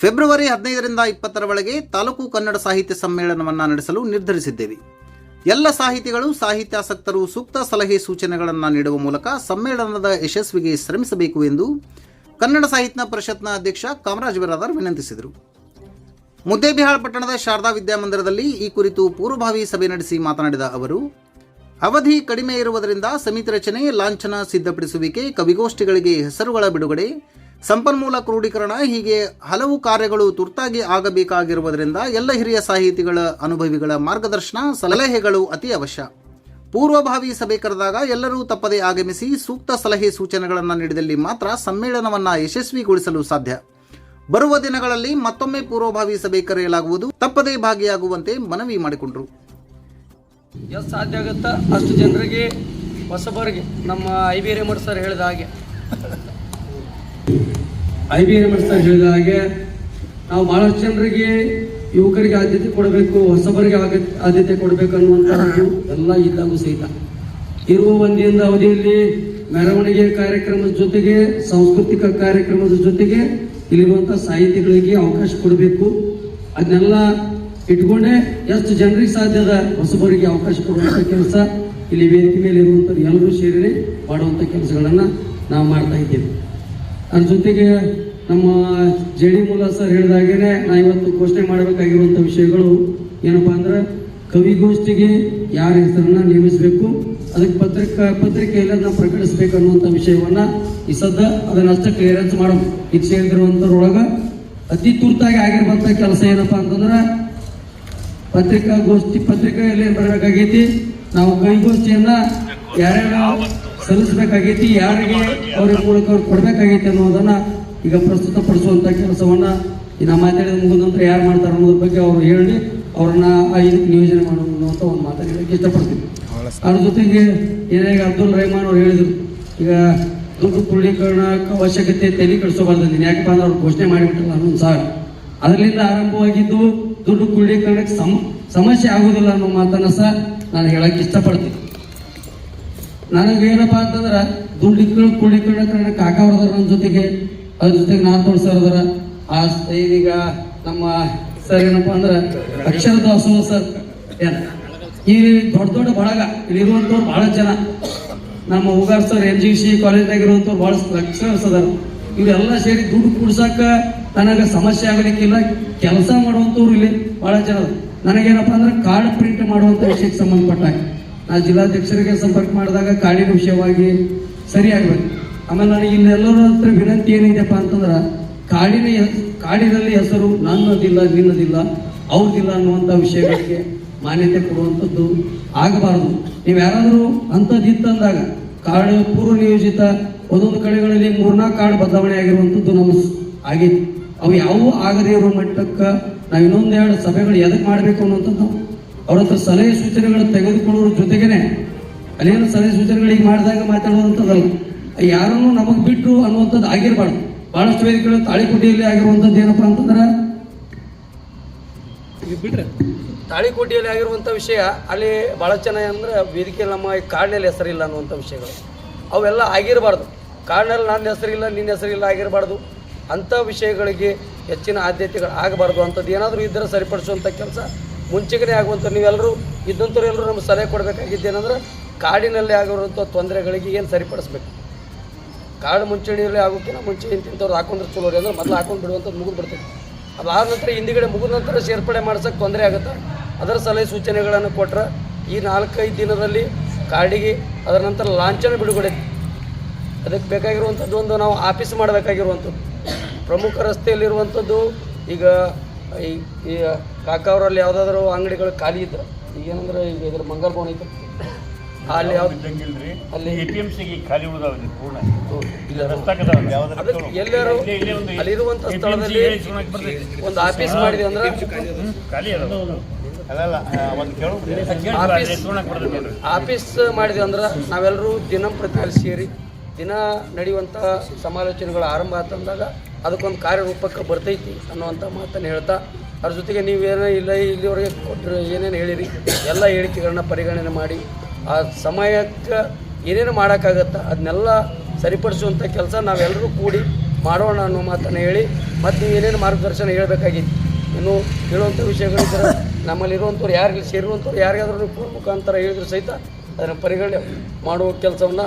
February ಹದಿನೈದರಿಂದ ಇಪ್ಪತ್ತರ ಒಳಗೆ ತಾಲೂಕು ಕನ್ನಡ ಸಾಹಿತ್ಯ ಸಮ್ಮೇಳನವನ್ನು ನಡೆಸಲು ನಿರ್ಧರಿಸಿದ್ದೇವೆ. ಎಲ್ಲ ಸಾಹಿತಿಗಳು, ಸಾಹಿತ್ಯಾಸಕ್ತರು ಸೂಕ್ತ ಸಲಹೆ ಸೂಚನೆಗಳನ್ನು ನೀಡುವ ಮೂಲಕ ಸಮ್ಮೇಳನದ ಯಶಸ್ವಿಗೆ ಶ್ರಮಿಸಬೇಕು ಎಂದು ಕನ್ನಡ ಸಾಹಿತ್ಯ ಪರಿಷತ್ನ ಅಧ್ಯಕ್ಷ ಕಾಮರಾಜ್ ಬಿರಾದರ್ ವಿನಂತಿಸಿದರು. ಮುದ್ದೇಬಿಹಾಳ್ ಪಟ್ಟಣದ ಶಾರದಾ ವಿದ್ಯಾಮಂದಿರದಲ್ಲಿ ಈ ಕುರಿತು ಪೂರ್ವಭಾವಿ ಸಭೆ ನಡೆಸಿ ಮಾತನಾಡಿದ ಅವರು, ಅವಧಿ ಕಡಿಮೆ ಇರುವುದರಿಂದ ಸಮಿತಿ ರಚನೆ ಲಾಂಛನ ಸಿದ್ಧಪಡಿಸುವಿಕೆ, ಕವಿಗೋಷ್ಠಿಗಳಿಗೆ ಹೆಸರುಗಳ ಬಿಡುಗಡೆ ಸಂಪನ್ಮೂಲ ಕ್ರೋಢೀಕರಣ ಹೀಗೆ ಹಲವು ಕಾರ್ಯಗಳು ತುರ್ತಾಗಿ ಆಗಬೇಕಾಗಿರುವುದರಿಂದ ಎಲ್ಲ ಹಿರಿಯ ಸಾಹಿತಿಗಳ ಅನುಭವಿಗಳ ಮಾರ್ಗದರ್ಶನ, ಸಲಹೆಗಳು ಅತಿ ಅವಶ್ಯ. ಪೂರ್ವಭಾವಿ ಸಭೆ ಕರೆದಾಗ ಎಲ್ಲರೂ ತಪ್ಪದೇ ಆಗಮಿಸಿ ಸೂಕ್ತ ಸಲಹೆ ಸೂಚನೆಗಳನ್ನು ನೀಡಿದಲ್ಲಿ ಮಾತ್ರ ಸಮ್ಮೇಳನವನ್ನು ಯಶಸ್ವಿಗೊಳಿಸಲು ಸಾಧ್ಯ. ಬರುವ ದಿನಗಳಲ್ಲಿ ಮತ್ತೊಮ್ಮೆ ಪೂರ್ವಭಾವಿ ಸಭೆ ಕರೆಯಲಾಗುವುದು. ತಪ್ಪದೇ ಭಾಗಿಯಾಗುವಂತೆ ಮನವಿ ಮಾಡಿಕೊಂಡರು. ಎಷ್ಟು ಸಾಧ್ಯ ಆಗುತ್ತಾ? ಅಷ್ಟು ಜನರಿಗೆ, ಹೊಸಬರಿಗೆ, ನಮ್ಮ ಐ ಬಿ ರೇಮಠ್ ಸರ್ ಹೇಳಿದ ಹಾಗೆ. ಐ ಬಿ ಎಂ ಸರ್ ಹೇಳಿದ ಹಾಗೆ ನಾವು ಬಹಳಷ್ಟು ಜನರಿಗೆ ಯುವಕರಿಗೆ ಆದ್ಯತೆ ಕೊಡಬೇಕು, ಹೊಸಬರಿಗೆ ಆದ್ಯತೆ ಕೊಡಬೇಕು ಅನ್ನುವಂಥದ್ದು ಎಲ್ಲ ಇದ್ದಾಗೂ ಸಹಿತ. ಇರುವ ಒಂದಿನ ಅವಧಿಯಲ್ಲಿ ಮೆರವಣಿಗೆ ಕಾರ್ಯಕ್ರಮದ ಜೊತೆಗೆ, ಸಾಂಸ್ಕೃತಿಕ ಕಾರ್ಯಕ್ರಮದ ಜೊತೆಗೆ ಇಲ್ಲಿರುವಂಥ ಸಾಹಿತಿಗಳಿಗೆ ಅವಕಾಶ ಕೊಡಬೇಕು. ಅದನ್ನೆಲ್ಲ ಇಟ್ಕೊಂಡೇ ಎಷ್ಟು ಜನರಿಗೆ ಸಾಧ್ಯದ ಹೊಸಬರಿಗೆ ಅವಕಾಶ ಕೊಡುವಂಥ ಕೆಲಸ ಇಲ್ಲಿ ವೇದಿಕೆ ಮೇಲೆ ಇರುವಂಥವ್ರು ಎಲ್ಲರೂ ಸೇರಿ ಮಾಡುವಂಥ ಕೆಲಸಗಳನ್ನು ನಾವು ಮಾಡ್ತಾ ಇದ್ದೇವೆ. ಅದ್ರ ಜೊತೆಗೆ ನಮ್ಮ ಜೆ ಡಿ ಮೂಲ ಸರ್ ಹೇಳಿದಾಗೇನೆ ನಾ ಇವತ್ತು ಘೋಷಣೆ ಮಾಡಬೇಕಾಗಿರುವಂಥ ವಿಷಯಗಳು ಏನಪ್ಪಾ ಅಂದ್ರೆ ಕವಿಗೋಷ್ಠಿಗೆ ಯಾರ ಹೆಸರನ್ನ ನೇಮಿಸಬೇಕು, ಅದಕ್ಕೆ ಪತ್ರಿಕಾ ಪತ್ರಿಕೆಯಲ್ಲಿ ಅದನ್ನ ಪ್ರಕಟಿಸಬೇಕು ಅನ್ನುವಂಥ ವಿಷಯವನ್ನ ಈ ಸದ್ದ ಅದನ್ನಷ್ಟ ಕ್ಲಿಯರೆನ್ಸ್ ಮಾಡೋ ಇಚ್ಛೆ ಸೇರಿದಿರುವಂಥವ್ರೊಳಗ ಅತಿ ತುರ್ತಾಗಿ ಆಗಿರುವಂಥ ಕೆಲಸ ಏನಪ್ಪಾ ಅಂತಂದ್ರೆ ಪತ್ರಿಕಾಗೋಷ್ಠಿ ಪತ್ರಿಕೆಯಲ್ಲಿ ಏನು ಬರಬೇಕಾಗೈತಿ? ನಾವು ಕೈಗೋಷ್ಠಿಯನ್ನ ಯಾರ್ಯಾರು ಸಲ್ಲಿಸಬೇಕಾಗೈತಿ, ಯಾರಿಗೆ ಅವ್ರ ಮೂಲಕ ಅವ್ರು ಕೊಡ್ಬೇಕಾಗೈತಿ ಅನ್ನೋದನ್ನ ಈಗ ಪ್ರಸ್ತುತಪಡಿಸುವಂತ ಕೆಲಸವನ್ನ ಈ ನಮ್ಮ ಮಾತಾಡಿದ ಮುಖಾಂತರ ಯಾರು ಮಾಡ್ತಾರೆ ಅನ್ನೋದ್ರ ಬಗ್ಗೆ ಅವ್ರು ಹೇಳಿ ಅವ್ರನ್ನ ಇದಕ್ಕೆ ನಿಯೋಜನೆ ಅಂತ ಒಂದು ಮಾತಾಡಲಿಕ್ಕೆ ಇಷ್ಟಪಡ್ತೀವಿ ಅದ್ರ ಜೊತೆಗೆ ಏನಾಗ ಅಬ್ದುಲ್ ರಹಮಾನ್ ಅವ್ರು ಹೇಳಿದ್ರು, ಈಗ ದುಡ್ಡು ಕ್ರೋಢೀಕರಣ ಅವಶ್ಯಕತೆ ತಲೆ ನೀನು ಯಾಕಪ್ಪ ಅಂದ್ರೆ ಅವ್ರು ಘೋಷಣೆ ಮಾಡಿಬಿಟ್ಟಲ್ಲ ಅನ್ನೋದು ಸಾರ್. ಅದರಿಂದ ಆರಂಭವಾಗಿದ್ದು ದುಡ್ಡು ಕ್ರೋಢೀಕರಣಕ್ಕೆ ಸಮ, ಸಮಸ್ಯೆ ಆಗೋದಿಲ್ಲ ಅನ್ನೋ ಮಾತನ್ನ ಸಹ ನಾನು ಹೇಳಕ್ಕೆ ಇಷ್ಟಪಡ್ತೀನಿ. ನನಗೇನಪ್ಪ ಅಂತಂದ್ರೆ ದುಡ್ಡು ಕ್ರೋಢೀಕರಣ ಕಾಕ ಅವ್ರದಾರ ನನ್ನ ಜೊತೆಗೆ ಅದ್ರ ಜೊತೆಗೆ ನಾನು ತೋರ್ಸರ್ ಆ ಇದೀಗ ನಮ್ಮ ಸರ್ ಏನಪ್ಪ ಅಂದ್ರೆ ಅಕ್ಷರ ದಾಸೋಹ ಸರ್. ಏನ್? ಈ ದೊಡ್ಡ ದೊಡ್ಡ ಬಳಗ. ಇಲ್ಲಿರುವಂಥವ್ರು ಬಹಳ ಜನ. ನಮ್ಮ Ugar sir, N G C ಕಾಲೇಜ್ನಾಗ ಇರುವಂಥವ್ರು ಬಹಳ ಅಕ್ಷರಸ್ ಅದಾರ ಇವರೆಲ್ಲ ಸೇರಿ ದುಡ್ಡು ಕೂಡ್ಸಕ್ಕ ನನಗೆ ಸಮಸ್ಯೆ ಆಗಲಿಕ್ಕಿಲ್ಲ ಕೆಲಸ ಮಾಡುವಂಥವ್ರು ಇಲ್ಲಿ ಬಹಳ ಜನ. ನನಗೇನಪ್ಪ ಅಂದ್ರೆ ಕಾರ್ಡ್ ಪ್ರಿಂಟ್ ಮಾಡುವಂಥ ವಿಷಯಕ್ಕೆ ಸಂಬಂಧಪಟ್ಟ ಹಾಗೆ. ನಾ ಜಿಲ್ಲಾಧ್ಯಕ್ಷರಿಗೆ ಸಂಪರ್ಕ ಮಾಡಿದಾಗ ಕಾರ್ಡಿನ ವಿಷಯವಾಗಿ ಸರಿ ಆಗ್ಬೇಕು ಆಮೇಲೆ ನನಗೆ ಇನ್ನೆಲ್ಲರ ಹತ್ರ ವಿನಂತಿ ಏನಿದೆಪ್ಪ ಅಂತಂದ್ರೆ, ಕಾಡಿನ ಕಾಡಿನಲ್ಲಿ ಹೆಸರು ನನ್ನದಿಲ್ಲ, ನಿನ್ನದಿಲ್ಲ, ಅವ್ರದಿಲ್ಲ ಅನ್ನುವಂಥ ವಿಷಯಗಳಿಗೆ ಮಾನ್ಯತೆ ಕೊಡುವಂಥದ್ದು ಆಗಬಾರದು. ನೀವು ಯಾರಾದರೂ ಅಂಥದ್ದಿತ್ತಂದಾಗ ಕಾಡು ಪೂರ್ವ ನಿಯೋಜಿತ ಒಂದೊಂದು ಕಡೆಗಳಲ್ಲಿ ಮೂರ್ನಾಲ್ಕು ಕಾರ್ಡ್ ಬದಲಾವಣೆ ಆಗಿರುವಂಥದ್ದು ನಮ್ಮ ಆಗೈತಿ. ಅವು ಯಾವುವು ಆಗದೇ ಇರೋ ಮಟ್ಟಕ್ಕೆ ನಾವು ಇನ್ನೊಂದೆರಡು ಸಭೆಗಳು ಎದಕ್ಕೆ ಮಾಡಬೇಕು ಅನ್ನುವಂಥದ್ದು ಅವ್ರ ಹತ್ರ ಸಲಹೆ ಸೂಚನೆಗಳು ತೆಗೆದುಕೊಳ್ಳುವ ಜೊತೆಗೇನೆ. ಅಲ್ಲೇನು ಸಲಹೆ ಸೂಚನೆಗಳು ಈಗ ಮಾಡಿದಾಗ ಮಾತಾಡುವಂಥದ್ದಲ್ಲ. ಯಾರನ್ನು ನಮಗೆ ಬಿಟ್ಟು ಅನ್ನುವಂಥದ್ದು ಆಗಿರಬಾರ್ದು. ಬಹಳಷ್ಟು ವೇದಿಕೆಗಳು ತಾಳಿಕೋಟೆಯಲ್ಲಿ ಆಗಿರುವಂಥದ್ದು ಏನಪ್ಪ ಅಂತಂದ್ರೆ ತಾಳಿಕೋಟೆಯಲ್ಲಿ ಆಗಿರುವಂಥ ವಿಷಯ, ಅಲ್ಲಿ ಭಾಳ ಚೆನ್ನಾಗಿ ಅಂದ್ರೆ ವೇದಿಕೆಯಲ್ಲಿ ನಮ್ಮ ಕಾರ್ಡ್ನಲ್ಲಿ ಹೆಸರಿಲ್ಲ ಅನ್ನುವಂಥ ವಿಷಯಗಳು. ಅವೆಲ್ಲ ಆಗಿರಬಾರ್ದು. ಕಾರ್ಡ್ನಲ್ಲಿ ನನ್ನ ಹೆಸರಿಲ್ಲ, ನಿನ್ನ ಹೆಸರಿಲ್ಲ ಆಗಿರಬಾರ್ದು. ಅಂಥ ವಿಷಯಗಳಿಗೆ ಹೆಚ್ಚಿನ ಆದ್ಯತೆಗಳು ಆಗಬಾರ್ದು. ಅಂಥದ್ದು ಏನಾದರೂ ಇದ್ದರೆ ಸರಿಪಡಿಸುವಂಥ ಕೆಲಸ ಮುಂಚೆಗೇ ಆಗುವಂಥ ನೀವೆಲ್ಲರೂ ಇದ್ದಂಥವ್ರು ಎಲ್ಲರೂ ನಮ್ಗೆ ಸಲಹೆ ಕೊಡಬೇಕಾಗಿದ್ದೇನೆಂದ್ರೆ ಕಾಡಿನಲ್ಲಿ ಆಗಿರುವಂಥ ತೊಂದರೆಗಳಿಗೆ ಏನು ಸರಿಪಡಿಸ್ಬೇಕು? ಕಾಡು ಮುಂಚೂಣಿಯಲ್ಲಿ ಆಗೋಕ್ಕಿಂತ ಮುಂಚೆ ಇಂತಿಂಥವ್ರು ಹಾಕೊಂಡ್ರೆ ಚಲೋ ರೀ. ಅಂದ್ರೆ ಮೊದಲು ಹಾಕೊಂಡು ಬಿಡುವಂಥದ್ದು ಮುಗಿದು ಬಿಡ್ತೈತಿ ಅದಾದ ನಂತರ ಹಿಂದಿಗಡೆ ಮುಗಿದ ನಂತರ ಸೇರ್ಪಡೆ ಮಾಡ್ಸೋಕ್ಕೆ ತೊಂದರೆ ಆಗುತ್ತೆ. ಅದರ ಸಲಹೆ ಸೂಚನೆಗಳನ್ನು ಕೊಟ್ಟರೆ ಈ ನಾಲ್ಕೈದು ದಿನದಲ್ಲಿ ಕಾರ್ಡಿಗೆ ಅದರ ನಂತರ ಲಾಂಛನ ಬಿಡುಗಡೆ ಅದಕ್ಕೆ ಬೇಕಾಗಿರುವಂಥದ್ದು ಒಂದು ನಾವು ಆಫೀಸ್ ಮಾಡಬೇಕಾಗಿರುವಂಥದ್ದು. ಪ್ರಮುಖ ರಸ್ತೆಯಲ್ಲಿರುವಂಥದ್ದು ಈಗ ಈ ಕಾಕಾವರಲ್ಲಿ ಯಾವುದಾದ್ರೂ ಅಂಗಡಿಗಳು ಖಾಲಿ ಇದ್ರೆ ಈಗ ಏನಂದ್ರೆ ಈಗ ಇದ್ರ ಮಂಗಲ್ ಭವನ ಐತೆ. ಅಲ್ಲಿ ಯಾವ್ದು ಇದ್ದಂಗಿಲ್ರಿ. ಅಲ್ಲಿ ಎ ಪಿ ಎಂ ಸಿಗೆ ಖಾಲಿ ಉಳಿದಾವ್ರಿ ಪೂರ್ಣ. ಇಲ್ಲ. ಅದಕ್ಕೆ ಎಲ್ಲರೂ ಸ್ಥಳದಲ್ಲಿ. ಒಂದು ಆಫೀಸ್ ಮಾಡಿದ್ವಿ ಅಂದ್ರೆ ಖಾಲಿ ಅದಾವ. ಅಲ್ಲಲ್ಲ ಒಂದು ಕೇಳು ಆಫೀಸ್- ಮಾಡಿದೆ ಅಂದ್ರೆ ನಾವೆಲ್ಲರೂ ದಿನಂಪ್ರತಿ ಅಲ್ಲಿ ಸೇರಿ ದಿನ ನಡೆಯುವಂಥ ಸಮಾಲೋಚನೆಗಳು ಆರಂಭ ಆತಂದಾಗ ಅದಕ್ಕೊಂದು ಕಾರ್ಯರೂಪಕ್ಕೆ ಬರ್ತೈತಿ ಅನ್ನುವಂಥ ಮಾತನ್ನು ಹೇಳ್ತಾ ಅದ್ರ ಜೊತೆಗೆ ನೀವೇನೋ ಇಲ್ಲ ಇಲ್ಲಿವರೆಗೆ ಕೊಟ್ಟರೆ ಏನೇನು ಹೇಳಿರಿ ಎಲ್ಲ ಹೇಳಿಕೆಗಳನ್ನ ಪರಿಗಣನೆ ಮಾಡಿ ಆ ಸಮಯಕ್ಕೆ ಏನೇನು ಮಾಡೋಕ್ಕಾಗತ್ತೆ ಅದನ್ನೆಲ್ಲ ಸರಿಪಡಿಸುವಂಥ ಕೆಲಸ ನಾವೆಲ್ಲರೂ ಕೂಡಿ ಮಾಡೋಣ ಅನ್ನೋ ಮಾತನ್ನು ಹೇಳಿ ಮತ್ತು ನೀವು ಏನೇನು ಮಾರ್ಗದರ್ಶನ ಹೇಳಬೇಕಾಗಿತ್ತು. ಇನ್ನು ಹೇಳುವಂಥ ವಿಷಯಗಳಿದ್ದರೆ ನಮ್ಮಲ್ಲಿರುವಂಥವ್ರು ಯಾರಿಗೆ ಸೇರಿರುವಂಥವ್ರು ಯಾರಿಗಾದ್ರೂ ಫೋನ್ ಮುಖಾಂತರ ಹೇಳಿದ್ರು ಸಹಿತ ಅದನ್ನು ಪರಿಗಣನೆ ಮಾಡುವ ಕೆಲಸವನ್ನು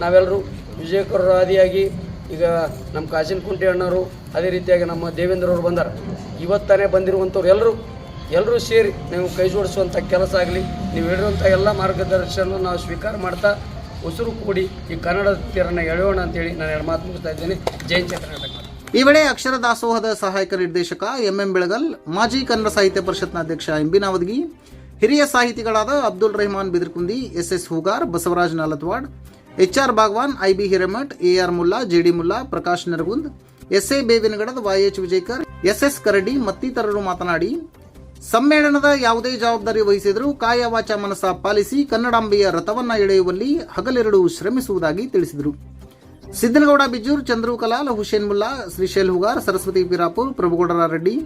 ನಾವೆಲ್ಲರೂ ವಿಜಯಕರ ಆದಿಯಾಗಿ ಈಗ ನಮ್ಮ ಕಾಶಿನ ಕುಂಟೆ ಅಣ್ಣವರು ಅದೇ ರೀತಿಯಾಗಿ ನಮ್ಮ ದೇವೇಂದ್ರವರು ಬಂದಾರ. ಇವತ್ತಾನೆ ಬಂದಿರುವಂಥವ್ರು ಎಲ್ಲರೂ ಎಲ್ಲರೂ ಸೇರಿ ನೀವು ಕೈ ಜೋಡಿಸುವಂಥ ಕೆಲಸ ಆಗಲಿ, ನೀವು ಹೇಳಿರುವಂಥ ಎಲ್ಲ ಮಾರ್ಗದರ್ಶನ ನಾವು ಸ್ವೀಕಾರ ಮಾಡ್ತಾ ಉಸಿರು ಕೂಡಿ ಈ ಕನ್ನಡ ತೀರನ್ನು ಎಳೆಯೋಣ ಅಂತೇಳಿ ನಾನು ಎರಡು ಮಾತು ಮುಗಿಸ್ತಾ ಇದ್ದೇನೆ. ಜೈನ್ ಕರ್ನಾಟಕ ಈ ವೇಳೆ ಅಕ್ಷರ ದಾಸೋಹದ ಸಹಾಯಕ ನಿರ್ದೇಶಕ ಎಂಎಂ ಬೆಳಗಲ್, ಮಾಜಿ ಕನ್ನಡ ಸಾಹಿತ್ಯ ಪರಿಷತ್ನ ಅಧ್ಯಕ್ಷ ಎಂಬಿ ನಾವದಗಿ, ಹಿರಿಯ ಸಾಹಿತಿಗಳಾದ Abdul Rehman Bidirkundi S S Hugar, Basavaraj Nalatwad, H R Bhagwan, I I B Hiremath R Mulla J D Mulla, Prakash Naragund, S A Bevinagadad Y H Vijayakar, S S Karadi ಮತ್ತಿತರರು ಮಾತನಾಡಿ ಸಮ್ಮೇಳನದ ಯಾವುದೇ ಜವಾಬ್ದಾರಿ ವಹಿಸಿದರೂ ಕಾಯವಾಚ ಮನಸ policy ಕನ್ನಡಾಂಬೆಯ ರಥವನ್ನ ಎಳೆಯುವಲ್ಲಿ ಹಗಲೆರಡು ಶ್ರಮಿಸುವುದಾಗಿ ತಿಳಿಸಿದರು. Siddanagouda Bijur, Chandru Kalal Hussain Mulla, Shrishail Hugar, Saraswati Pirapur ಪ್ರಭುಗೌಡರ Reddy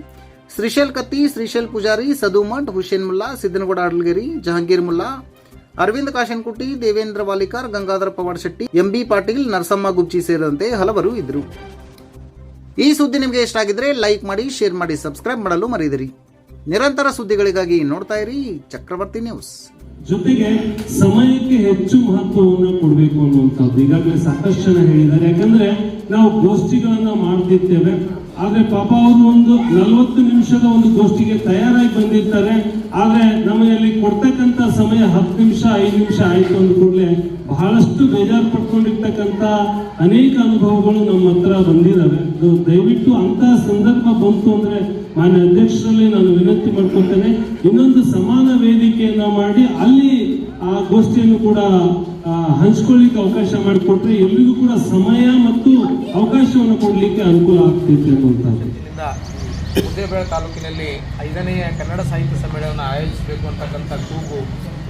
Shrishail Katti, Shrishail Pujari Sadumath Hussain Mulla Siddanagouda Adlagiri Jahangir Mulla, Arvind Kashankutti, Devendra Walikar, Gangadhara Pawad Shetty, MB Patil, Narasamma Gubji ಸೇರಿದಂತೆ ಹಲವರು ಇದ್ದರು. ಈ ಸುದ್ದಿ ನಿಮಗೆ ಇಷ್ಟ ಆಗಿದ್ರೆ ಲೈಕ್ ಮಾಡಿ, ಶೇರ್ ಮಾಡಿ, ಸಬ್ಸ್ಕ್ರೈಬ್ ಮಾಡಲು ಮರೆಯದಿರಿ. ನಿರಂತರ ಸುದ್ದಿಗಳಿಗಾಗಿ ನೋಡ್ತಾ ಇರಿ ಚಕ್ರವರ್ತಿ ನ್ಯೂಸ್. ಜೊತೆಗೆ ಸಮಯಕ್ಕೆ ಹೆಚ್ಚು ಮಹತ್ವವನ್ನು ಕೊಡಬೇಕು ಅನ್ನುವಂಥದ್ದು. ಈಗಾಗಲೇ ಸಾಕಷ್ಟು ಜನ ಹೇಳಿದ್ದಾರೆ. ಯಾಕಂದ್ರೆ ನಾವು ಗೋಷ್ಠಿಗಳನ್ನ ಮಾಡ್ತಿರ್ತೇವೆ. ಆದ್ರೆ ಪಾಪ ಅವರು ಒಂದು ನಲವತ್ತು ನಿಮಿಷದ ಒಂದು ಗೋಷ್ಠಿಗೆ ತಯಾರಾಗಿ ಬಂದಿರ್ತಾರೆ. ಆದ್ರೆ ನಮಗೆ ಅಲ್ಲಿ ಕೊಡ್ತಕ್ಕಂತ ಸಮಯ ಹತ್ತು ನಿಮಿಷ, ಐದು ನಿಮಿಷ ಆಯ್ತು ಅಂದ ಕೂಡಲೇ ಬಹಳಷ್ಟು ಬೇಜಾರು ಪಡ್ಕೊಂಡಿರ್ತಕ್ಕಂಥ ಅನೇಕ ಅನುಭವಗಳು ನಮ್ಮ ಹತ್ರ ಬಂದಿದ್ದಾವೆ. ದಯವಿಟ್ಟು ಅಂತಹ ಸಂದರ್ಭ ಬಂತು ಅಂದ್ರೆ ಮಾನ್ಯ ಅಧ್ಯಕ್ಷರಲ್ಲಿ ನಾನು ವಿನಂತಿ ಮಾಡ್ಕೊಳ್ತೇನೆ. ಇನ್ನೊಂದು ಸಮಾನ ವೇದಿಕೆಯನ್ನ ಮಾಡಿ ಅಲ್ಲಿ ಆ ಗೋಷ್ಠಿಯನ್ನು ಕೂಡ ಹಂಚ್ಕೊಳ್ಳಿಕ್ಕೆ ಅವಕಾಶ ಮಾಡಿಕೊಟ್ರೆ ಎಲ್ರಿಗೂ ಕೂಡ ಸಮಯ ಮತ್ತು ಅವಕಾಶವನ್ನು ಕೊಡ್ಲಿಕ್ಕೆ ಅನುಕೂಲ ಆಗ್ತೈತೆ ಅನ್ನುವಂಥದ್ದು. ಇದರಿಂದ ಮುದ್ದೇಬೇಳೆ ತಾಲೂಕಿನಲ್ಲಿ ಐದನೆಯ ಕನ್ನಡ ಸಾಹಿತ್ಯ ಸಮ್ಮೇಳನ ಆಯೋಜಿಸಬೇಕು ಅಂತಕ್ಕಂಥ ಕೂಗು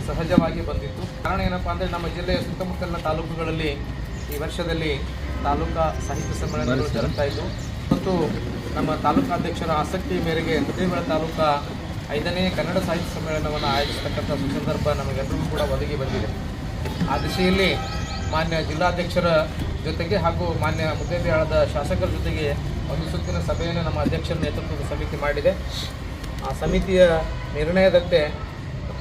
ಸಹಜವಾಗಿ ಬಂದಿತ್ತು. ಕಾರಣ ಏನಪ್ಪ ಅಂದರೆ ನಮ್ಮ ಜಿಲ್ಲೆಯ ಸುತ್ತಮುತ್ತಲಿನ ತಾಲೂಕುಗಳಲ್ಲಿ ಈ ವರ್ಷದಲ್ಲಿ ತಾಲೂಕಾ ಸಾಹಿತ್ಯ ಸಮ್ಮೇಳನಗಳು ಜರುಗ್ತಾ ಇದ್ದವು ಮತ್ತು ನಮ್ಮ ತಾಲೂಕಾಧ್ಯಕ್ಷರ ಆಸಕ್ತಿ ಮೇರೆಗೆ ಮುದ್ದೇಬೇಳೆ ತಾಲೂಕಾ ಐದನೇ ಕನ್ನಡ ಸಾಹಿತ್ಯ ಸಮ್ಮೇಳನವನ್ನು ಆಯೋಜಿಸತಕ್ಕಂಥ ಸಂದರ್ಭ ನಮಗೆಲ್ಲರಿಗೂ ಕೂಡ ಒದಗಿ ಬಂದಿದೆ. ಆ ದಿಶೆಯಲ್ಲಿ ಮಾನ್ಯ ಜಿಲ್ಲಾಧ್ಯಕ್ಷರ ಜೊತೆಗೆ ಹಾಗೂ ಮಾನ್ಯ ಮುದ್ದೇಬಿಯಾಳದ ಶಾಸಕರ ಜೊತೆಗೆ ಒಂದು ಸುತ್ತಿನ ಸಭೆಯನ್ನು ನಮ್ಮ ಅಧ್ಯಕ್ಷರ ನೇತೃತ್ವದ ಸಮಿತಿ ಮಾಡಿದೆ. ಆ ಸಮಿತಿಯ ನಿರ್ಣಯದಂತೆ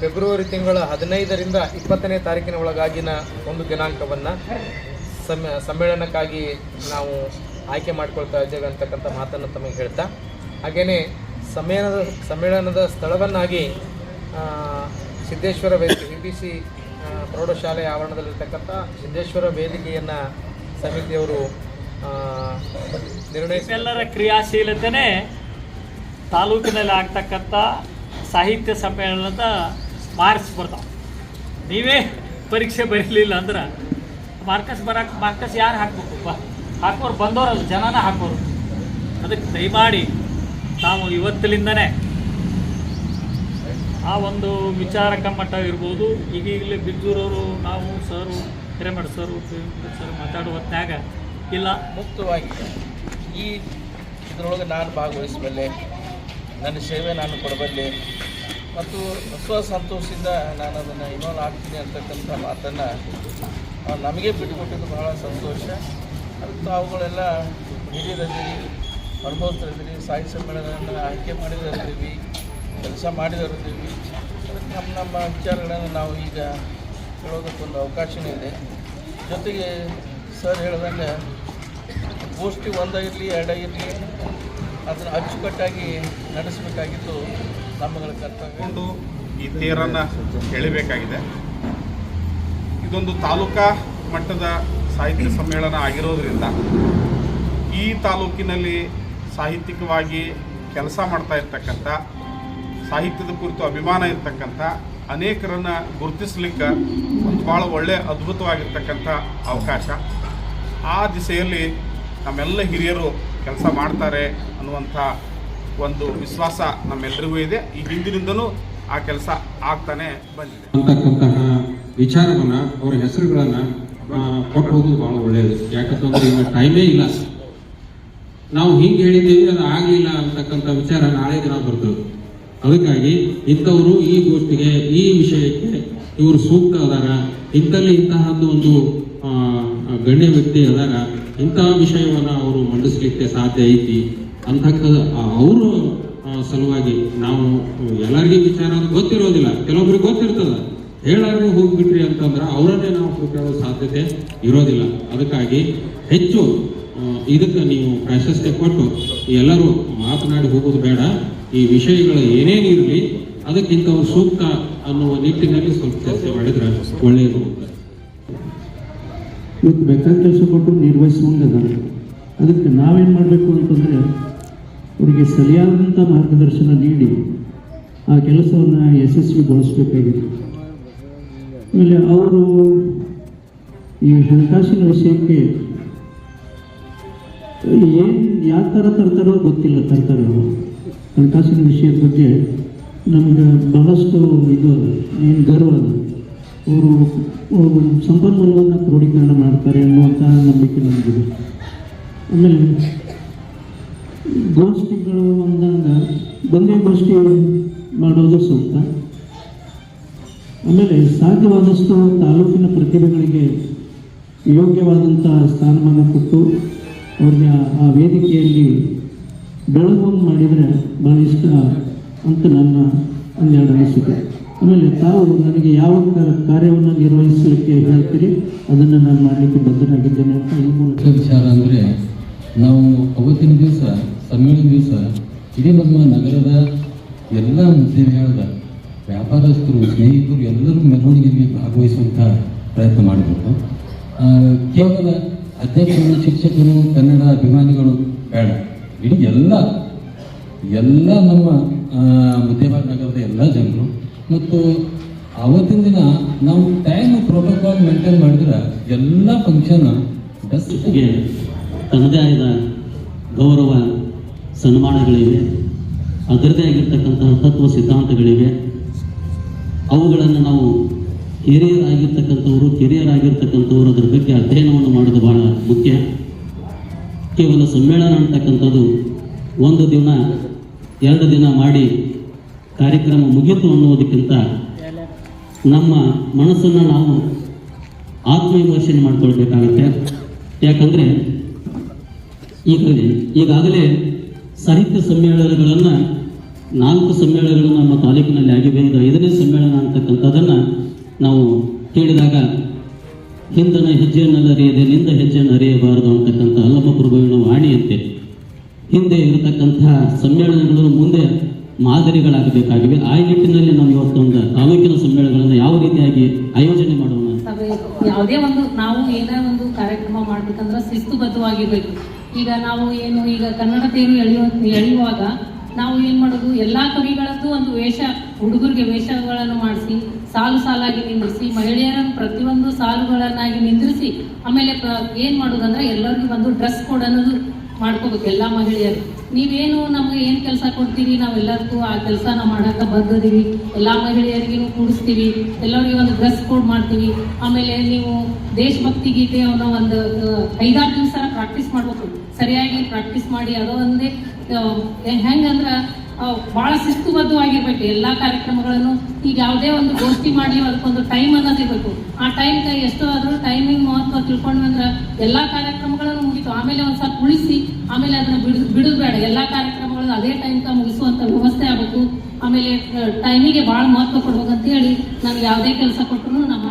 ಫೆಬ್ರವರಿ ತಿಂಗಳ ಹದಿನೈದರಿಂದ ಇಪ್ಪತ್ತನೇ ತಾರೀಕಿನ ಒಳಗಾಗಿನ ಒಂದು ದಿನಾಂಕವನ್ನು ಸಮ್ಮ ಸಮ್ಮೇಳನಕ್ಕಾಗಿ ನಾವು ಆಯ್ಕೆ ಮಾಡ್ಕೊಳ್ತಾ ಇದ್ದೇವೆ ಅಂತಕ್ಕಂಥ ಮಾತನ್ನು ತಮಗೆ ಹೇಳ್ತಾ. ಹಾಗೆಯೇ ಸಮ್ಮೇಳನದ ಸಮ್ಮೇಳನದ ಸ್ಥಳವನ್ನಾಗಿ ಸಿದ್ದೇಶ್ವರ ವೇದಿಕೆ ಯು ಬಿ ಸಿ ಪ್ರೌಢಶಾಲೆ ಆವರಣದಲ್ಲಿರ್ತಕ್ಕಂಥ ಸಿದ್ದೇಶ್ವರ ವೇದಿಕೆಯನ್ನು ಸಮಿತಿಯವರು ನಿರ್ಣಯಿಸಲ್ಲರ ಕ್ರಿಯಾಶೀಲತೆನೇ ತಾಲೂಕಿನಲ್ಲಿ ಆಗ್ತಕ್ಕಂಥ ಸಾಹಿತ್ಯ ಸಮ್ಮೇಳನದ ಮಾರ್ಕ್ಸ್ ಬರ್ತಾವೆ. ನೀವೇ ಪರೀಕ್ಷೆ ಬರೀಲಿಲ್ಲ ಅಂದ್ರೆ ಮಾರ್ಕಸ್ ಬರಕ್ಕೆ ಮಾರ್ಕಸ್ ಯಾರು ಹಾಕ್ಬೇಕಪ್ಪ? ಹಾಕೋರು ಬಂದವರಲ್ಲ ಜನನ ಹಾಕೋರು ಅದಕ್ಕೆ ದಯಮಾಡಿ ನಾವು ಇವತ್ತಿನಿಂದನೇ ಆ ಒಂದು ವಿಚಾರಕ ಮಟ್ಟ ಇರ್ಬೋದು. ಈಗೀಗಲೇ ಬಿದ್ದೂರವರು ನಾವು ಸರು, ಹಿರೇಮಠ ಸರು ಸರ್ ಮಾತಾಡುವ ಹೊತ್ನ್ಯಾಗ ಇಲ್ಲ. ಮುಕ್ತವಾಗಿ ಈ ಇದರೊಳಗೆ ನಾನು ಭಾಗವಹಿಸಬಲ್ಲೆ, ನನ್ನ ಸೇವೆ ನಾನು ಕೊಡಬಲ್ಲೆ ಮತ್ತು ಸ್ವಸಂತೋಷದಿಂದ ನಾನು ಅದನ್ನು ಇನ್ವಾಲ್ವ್ ಆಗ್ತೀನಿ ಅಂತಕ್ಕಂಥ ಮಾತನ್ನು ನಮಗೆ ಬಿಟ್ಟುಕೊಟ್ಟಿದ್ದು ಬಹಳ ಸಂತೋಷ. ಅದಕ್ಕೆ ಅವುಗಳೆಲ್ಲ ಹಿರಿಯರಲ್ಲಿ ಅನುಭವಿಸ್ತಿದ್ದೀರಿ ಸಾಹಿತ್ಯ ಸಮ್ಮೇಳನವನ್ನು ಆಯ್ಕೆ ಮಾಡಿದರಿದ್ದೀವಿ ಕೆಲಸ ಮಾಡಿದರಿದ್ದೀವಿ ಅದಕ್ಕೆ ನಮ್ಮ ನಮ್ಮ ವಿಚಾರಗಳನ್ನು ನಾವು ಈಗ ಹೇಳೋದಕ್ಕೊಂದು ಅವಕಾಶವೂ ಇದೆ. ಜೊತೆಗೆ ಸರ್ ಹೇಳ್ದಂಗೆ ಗೋಷ್ಠಿ ಒಂದಾಗಿರಲಿ, ಎರಡಾಗಿರಲಿ, ಅದನ್ನು ಅಚ್ಚುಕಟ್ಟಾಗಿ ನಡೆಸಬೇಕಾಗಿದ್ದು ಒಂದು ಈ ತೇರನ್ನು ಎಳಿಬೇಕಾಗಿದೆ. ಇದೊಂದು ತಾಲೂಕಾ ಮಟ್ಟದ ಸಾಹಿತ್ಯ ಸಮ್ಮೇಳನ ಆಗಿರೋದ್ರಿಂದ ಈ ತಾಲೂಕಿನಲ್ಲಿ ಸಾಹಿತ್ಯಿಕವಾಗಿ ಕೆಲಸ ಮಾಡ್ತಾ ಇರ್ತಕ್ಕಂಥ, ಸಾಹಿತ್ಯದ ಕುರಿತು ಅಭಿಮಾನ ಇರ್ತಕ್ಕಂಥ ಅನೇಕರನ್ನು ಗುರುತಿಸ್ಲಿಕ್ಕೆ ಒಂದು ಭಾಳ ಒಳ್ಳೆ ಅದ್ಭುತವಾಗಿರ್ತಕ್ಕಂಥ ಅವಕಾಶ. ಆ ದಿಸೆಯಲ್ಲಿ ನಮ್ಮೆಲ್ಲ ಹಿರಿಯರು ಕೆಲಸ ಮಾಡ್ತಾರೆ ಅನ್ನುವಂಥ ಒಂದು ವಿಶ್ವಾಸ ನಮ್ಮೆಲ್ಲರಿಗೂ ಇದೆ. ಈ ಹಿಂದಿನಿಂದನೂ ಆ ಕೆಲಸ ಆಗ್ತಾನೆ ಬಂದಿದೆ. ಅಂತಕ್ಕಂತಹ ವಿಚಾರವನ್ನ ಅವರ ಹೆಸರುಗಳನ್ನ ಕೊಟ್ಟು ಬಹಳ ಒಳ್ಳೆಯದು ಯಾಕಂತಂದ್ರೆ ಈಗ ಟೈಮೇ ಇಲ್ಲ. ನಾವು ಹಿಂಗೆ ಹೇಳಿದ್ದೀವಿ, ಅದು ಆಗಲಿಲ್ಲ ಅಂತಕ್ಕಂಥ ವಿಚಾರ ನಾಳೆ ದಿನ ಬರ್ತದೆ. ಅದಕ್ಕಾಗಿ ಇಂಥವರು ಈ ಗೋಷ್ಠಿಗೆ, ಈ ವಿಷಯಕ್ಕೆ ಇವರು ಸೂಕ್ತ ಅದಾರ. ಇಂಥಲ್ಲಿ ಇಂತಹದ್ದು ಒಂದು ಗಣ್ಯ ವ್ಯಕ್ತಿ ಅದಾರ. ಇಂತಹ ವಿಷಯವನ್ನ ಅವರು ಮಂಡಿಸ್ಲಿಕ್ಕೆ ಸಾಧ್ಯ ಐತಿ. ಅಂತಕ್ಕ ಅವರು ಸಲುವಾಗಿ ನಾವು ಎಲ್ಲರಿಗೆ ವಿಚಾರ ಅಂತ ಗೊತ್ತಿರೋದಿಲ್ಲ. ಕೆಲವೊಬ್ರಿಗೆ ಗೊತ್ತಿರ್ತದೆ. ಹೇಳಾರ್ಗೆ ಹೋಗ್ಬಿಟ್ರಿ ಅಂತಂದ್ರೆ ಅವರನ್ನೇ ನಾವು ಹುಡುಕಾಡೋ ಸಾಧ್ಯತೆ ಇರೋದಿಲ್ಲ. ಅದಕ್ಕಾಗಿ ಹೆಚ್ಚು ಇದಕ್ಕೆ ನೀವು ಪ್ರಾಶಸ್ತ್ಯ ಕೊಟ್ಟು ಎಲ್ಲರೂ ಮಾತನಾಡಿ ಹೋಗೋದು ಬೇಡ. ಈ ವಿಷಯಗಳು ಏನೇನಿರಲಿ ಅವ್ರು ಸೂಕ್ತ ಅನ್ನುವ ನಿಟ್ಟಿನಲ್ಲಿ ಸ್ವಲ್ಪ ಚರ್ಚೆ ಮಾಡಿದ್ರೆ ಒಳ್ಳೆಯದು. ಇವತ್ತು ಬೇಕಾದ ಕೆಲಸ ಕೊಟ್ಟು ನಿರ್ವಹಿಸುವಂಗದ ಅದಕ್ಕೆ ನಾವೇನು ಮಾಡಬೇಕು ಅಂತಂದರೆ, ಅವರಿಗೆ ಸರಿಯಾದಂಥ ಮಾರ್ಗದರ್ಶನ ನೀಡಿ ಆ ಕೆಲಸವನ್ನು ಯಶಸ್ವಿಗೊಳಿಸಬೇಕಾಗಿದೆ. ಆಮೇಲೆ ಅವರು ಈ ಹಣಕಾಸಿನ ವಿಷಯಕ್ಕೆ ಏನು, ಯಾವ ಥರ ತರ್ತಾರೋ ಗೊತ್ತಿಲ್ಲ ತರ್ತಾರೆ ಅವರು. ಹಣಕಾಸಿನ ವಿಷಯದ ಬಗ್ಗೆ ನಮ್ಗೆ ಬಹಳಷ್ಟು ಇದು ಏನು ಗರ್ವ ಅದ ಅವರು ಸಂಪನ್ಮೂಲವನ್ನು ಕ್ರೋಢೀಕರಣ ಮಾಡ್ತಾರೆ ಅನ್ನುವಂಥ ನಂಬಿಕೆ ನಮಗಿದೆ. ಆಮೇಲೆ ಗೋಷ್ಠಿಗಳು ಅಂದಾಗ ಒಂದೇ ಗೋಷ್ಠಿ ಮಾಡೋದು ಸೂಕ್ತ. ಆಮೇಲೆ ಸಾಧ್ಯವಾದಷ್ಟು ತಾಲೂಕಿನ ಪ್ರತಿಭೆಗಳಿಗೆ ಯೋಗ್ಯವಾದಂಥ ಸ್ಥಾನಮಾನ ಕೊಟ್ಟು ಅವ್ರಿಗೆ ಆ- ವೇದಿಕೆಯಲ್ಲಿ ಬೆಳಗುವಂಗೆ ಮಾಡಿದರೆ ಭಾಳ ಇಷ್ಟ ಅಂತ ನನ್ನ ಒಂದೆರಡು ಅನಿಸಿಕೆ. ಆಮೇಲೆ ತಾವು ನನಗೆ ಯಾವ ಕಾರ್ಯವನ್ನು ನಿರ್ವಹಿಸಲಿಕ್ಕೆ ಹೇಳ್ತೀರಿ? ಅದನ್ನು ನಾನು ಮಾಡಲಿಕ್ಕೆ ಬದ್ಧನಾಗಿದ್ದೇನೆ ಅಂತ ಈ ಮೂಲಕ. ವಿಚಾರ ಅಂದರೆ ನಾವು ಅವತ್ತಿನ ದಿವಸ, ಸಮ್ಮೇಳನ ದಿವಸ ಇಡೀ ನಮ್ಮ ನಗರದ ಎಲ್ಲ ಉದ್ಯಮಿಗಳದ ವ್ಯಾಪಾರಸ್ಥರು, ಸ್ನೇಹಿತರು ಎಲ್ಲರೂ ಮೆರವಣಿಗೆಯಲ್ಲಿ ಭಾಗವಹಿಸುವಂಥ ಪ್ರಯತ್ನ ಮಾಡಬೇಕು. ಕೇವಲ ಅಧ್ಯಕ್ಷರು, ಶಿಕ್ಷಕರು, ಕನ್ನಡ ಅಭಿಮಾನಿಗಳು ಬೇಡ. ಇಡೀ ಎಲ್ಲ ಎಲ್ಲ ನಮ್ಮ ಮುದ್ದೇಬಾಗ ನಗರದ ಎಲ್ಲ ಜನರು. ಮತ್ತು ಅವತ್ತಿನ ದಿನ ನಾವು ಟೈಮ್ ಪ್ರೋಟೋಕಾಲ್ ಮೇಂಟೈನ್ ಮಾಡಿದ್ರೆ ಎಲ್ಲ ಫಂಕ್ಷನ್ ಡಸ್ಟ್ಗೆ ತನ್ನದೇ ಆದ ಗೌರವ ಸನ್ಮಾನಗಳಿವೆ ಅದರದೇ ಆಗಿರ್ತಕ್ಕಂತಹ ತತ್ವ ಸಿದ್ಧಾಂತಗಳಿವೆ. ಅವುಗಳನ್ನು ನಾವು ಹಿರಿಯರಾಗಿರ್ತಕ್ಕಂಥವರು, ಕಿರಿಯರಾಗಿರ್ತಕ್ಕಂಥವರು ಅದರ ಬಗ್ಗೆ ಅಧ್ಯಯನವನ್ನು ಮಾಡೋದು ಬಹಳ ಮುಖ್ಯ. ಕೇವಲ ಸಮ್ಮೇಳನ ಅಂತಕ್ಕಂಥದ್ದು ಒಂದು ದಿನ, ಎರಡು ದಿನ ಮಾಡಿ ಕಾರ್ಯಕ್ರಮ ಮುಗಿಯಿತು ಅನ್ನೋದಕ್ಕಿಂತ ನಮ್ಮ ಮನಸ್ಸನ್ನು ನಾವು ಆತ್ಮವಿಮರ್ಶನೆ ಮಾಡ್ಕೊಳ್ಬೇಕಾಗತ್ತೆ. ಯಾಕಂದರೆ ಈಗಲೇ ಈಗಾಗಲೇ ಸಾಹಿತ್ಯ ಸಮ್ಮೇಳನಗಳನ್ನು, ನಾಲ್ಕು ಸಮ್ಮೇಳನಗಳು ನಮ್ಮ ತಾಲೂಕಿನಲ್ಲಿ ಆಗಿವೆ. ಇದು ಐದನೇ ಸಮ್ಮೇಳನ ಅಂತಕ್ಕಂಥದ್ದನ್ನು ನಾವು ಕೇಳಿದಾಗ ಹಿಂದನ ಹೆಜ್ಜೆಯನ್ನು ನಿಂದ ಹೆಜ್ಜೆಯನ್ನು ಅರಿಯಬಾರದು ಅಂತಕ್ಕಂಥ ಅಲ್ಲಮ್ಮ ಪ್ರಭುವಿನ ವಾಣಿಯಂತೆ. ಹಿಂದೆ ಇರತಕ್ಕಂತಹ ಸಮ್ಮೇಳನಗಳು ಮುಂದೆ ಮಾದರಿಗಳಾಗಬೇಕಾಗಿವೆ. ಆ ನಿಟ್ಟಿನಲ್ಲಿ ನಾವು ಇವತ್ತೊಂದು ತಾಲೂಕಿನ ಸಮ್ಮೇಳನಗಳನ್ನು ಯಾವ ರೀತಿಯಾಗಿ ಆಯೋಜನೆ ಮಾಡೋಣ? ಯಾವುದೇ ಒಂದು, ನಾವು ಏನೇ ಒಂದು ಕಾರ್ಯಕ್ರಮ ಮಾಡ್ಬೇಕಂದ್ರೆ ಶಿಸ್ತುಬದ್ಧವಾಗಿರ್ಬೇಕು. ಈಗ ನಾವು ಏನು ಈಗ ಕನ್ನಡ ತೇರು ಎಳೆಯುವ ಎಳೆಯುವಾಗ ನಾವು ಏನು ಮಾಡೋದು? ಎಲ್ಲಾ ಕವಿಗಳದ್ದು ಒಂದು ವೇಷ, ಹುಡುಗರಿಗೆ ವೇಷಗಳನ್ನು ಮಾಡಿಸಿ, ಸಾಲು ಸಾಲಾಗಿ ನಿಂದಿರಿಸಿ, ಮಹಿಳೆಯರನ್ನು ಪ್ರತಿಯೊಂದು ಸಾಲುಗಳನ್ನಾಗಿ ನಿಂದಿರಿಸಿ, ಆಮೇಲೆ ಏನು ಮಾಡೋದಂದ್ರೆ ಎಲ್ಲರಿಗೂ ಒಂದು ಡ್ರೆಸ್ ಕೋಡ್ ಅನ್ನೋದು ಮಾಡ್ಕೋಬೇಕು ಎಲ್ಲ ಮಹಿಳೆಯರು. ನೀವೇನು ನಮಗೆ ಏನು ಕೆಲಸ ಕೊಡ್ತೀರಿ? ನಾವೆಲ್ಲರಿಗೂ ಆ ಕೆಲಸನ ಮಾಡಕ ಬದ್ಧದೀವಿ ಎಲ್ಲಾ ಮಹಿಳೆಯರಿಗೂ ಕೂಡಿಸ್ತೀವಿ. ಎಲ್ಲರಿಗೂ ಒಂದು ಡ್ರೆಸ್ ಕೋಡ್ ಮಾಡ್ತೀವಿ. ಆಮೇಲೆ ನೀವು ದೇಶಭಕ್ತಿ ಗೀತೆಯನ್ನು ಒಂದು ಐದಾರು ದಿವಸ ಪ್ರಾಕ್ಟೀಸ್ ಮಾಡ್ಬೇಕು. ಸರಿಯಾಗಿ ಪ್ರಾಕ್ಟೀಸ್ ಮಾಡಿ ಅದು ಒಂದೇ ಹೆಂಗಂದ್ರೆ ಬಹಳ ಶಿಸ್ತುಬದ್ಧವಾಗಿರ್ಬೇಕು ಎಲ್ಲಾ ಕಾರ್ಯಕ್ರಮಗಳನ್ನು. ಈಗ ಯಾವುದೇ ಒಂದು ಗೋಷ್ಠಿ ಮಾಡಿ ಅದಕ್ಕೊಂದು ಟೈಮ್ ಅನ್ನೋದಿರ್ಬೇಕು ಆ ಟೈಮ್ ಎಷ್ಟೋ ಆದ್ರೂ ಟೈಮಿಂಗ್ ಮಹತ್ವ ತಿಳ್ಕೊಂಡ್ವಿ ಅಂದ್ರೆ ಎಲ್ಲಾ ಕಾರ್ಯಕ್ರಮಗಳನ್ನು ಮುಗಿತು. ಆಮೇಲೆ ಒಂದ್ ಸ್ವಲ್ಪ ಉಳಿಸಿ, ಆಮೇಲೆ ಅದನ್ನ ಬಿಡ್ ಬಿಡುದು ಬೇಡ. ಎಲ್ಲಾ ಕಾರ್ಯಕ್ರಮಗಳನ್ನು ಅದೇ ಟೈಮ್ ಮುಗಿಸುವಂತ ವ್ಯವಸ್ಥೆ ಆಗಬೇಕು. ಆಮೇಲೆ ಟೈಮಿಗೆ ಬಹಳ ಮಹತ್ವ ಕೊಡ್ಬೇಕು ಅಂತ ಹೇಳಿ ನಾವು ಯಾವುದೇ ಕೆಲಸ ಕೊಟ್ಟರು ನಮ್ಮ